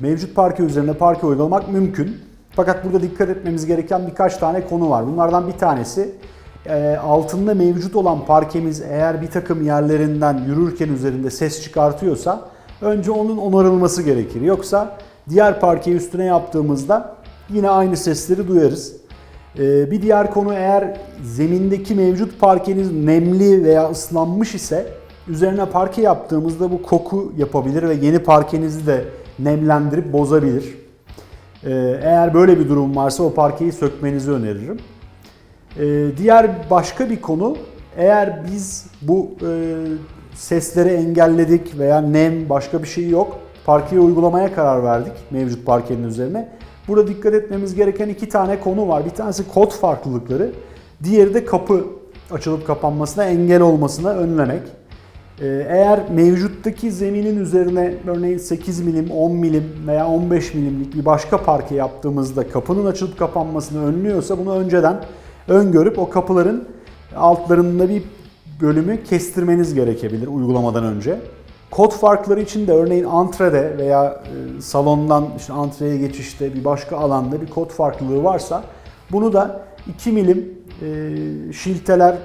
mevcut parke üzerine parke uygulamak mümkün. Fakat burada dikkat etmemiz gereken birkaç tane konu var. Bunlardan bir tanesi e, altında mevcut olan parkemiz eğer bir takım yerlerinden yürürken üzerinde ses çıkartıyorsa önce onun onarılması gerekir. Yoksa diğer parkeyi üstüne yaptığımızda yine aynı sesleri duyarız. E, bir diğer konu eğer zemindeki mevcut parkeniz nemli veya ıslanmış ise üzerine parke yaptığımızda bu koku yapabilir ve yeni parkenizi de nemlendirip bozabilir. Ee, Eğer böyle bir durum varsa o parkeyi sökmenizi öneririm. Ee, Diğer başka bir konu eğer biz bu e, sesleri engelledik veya nem başka bir şey yok parkeyi uygulamaya karar verdik mevcut parkenin üzerine. Burada dikkat etmemiz gereken iki tane konu var. Bir tanesi kod farklılıkları, diğeri de kapı açılıp kapanmasına engel olmasına önlemek. Ee, Eğer mevcuttaki zeminin üzerine örneğin 8 milim, 10 milim veya 15 milimlik bir başka parke yaptığımızda kapının açılıp kapanmasını önlüyorsa bunu önceden öngörüp o kapıların altlarında bir bölümü kestirmeniz gerekebilir uygulamadan önce. Kod farkları için de örneğin antrede veya e, salondan işte antreye geçişte bir başka alanda bir kod farklılığı varsa bunu da 2 milim e, şilteler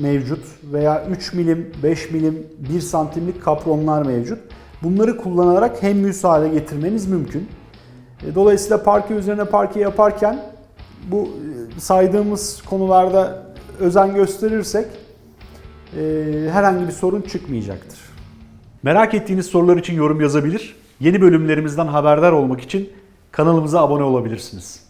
mevcut veya 3 milim, 5 milim, 1 santimlik kapronlar mevcut. Bunları kullanarak hem hale getirmeniz mümkün. E, Dolayısıyla parke üzerine parke yaparken bu e, saydığımız konularda özen gösterirsek e, herhangi bir sorun çıkmayacaktır. Merak ettiğiniz sorular için yorum yazabilir. Yeni bölümlerimizden haberdar olmak için kanalımıza abone olabilirsiniz.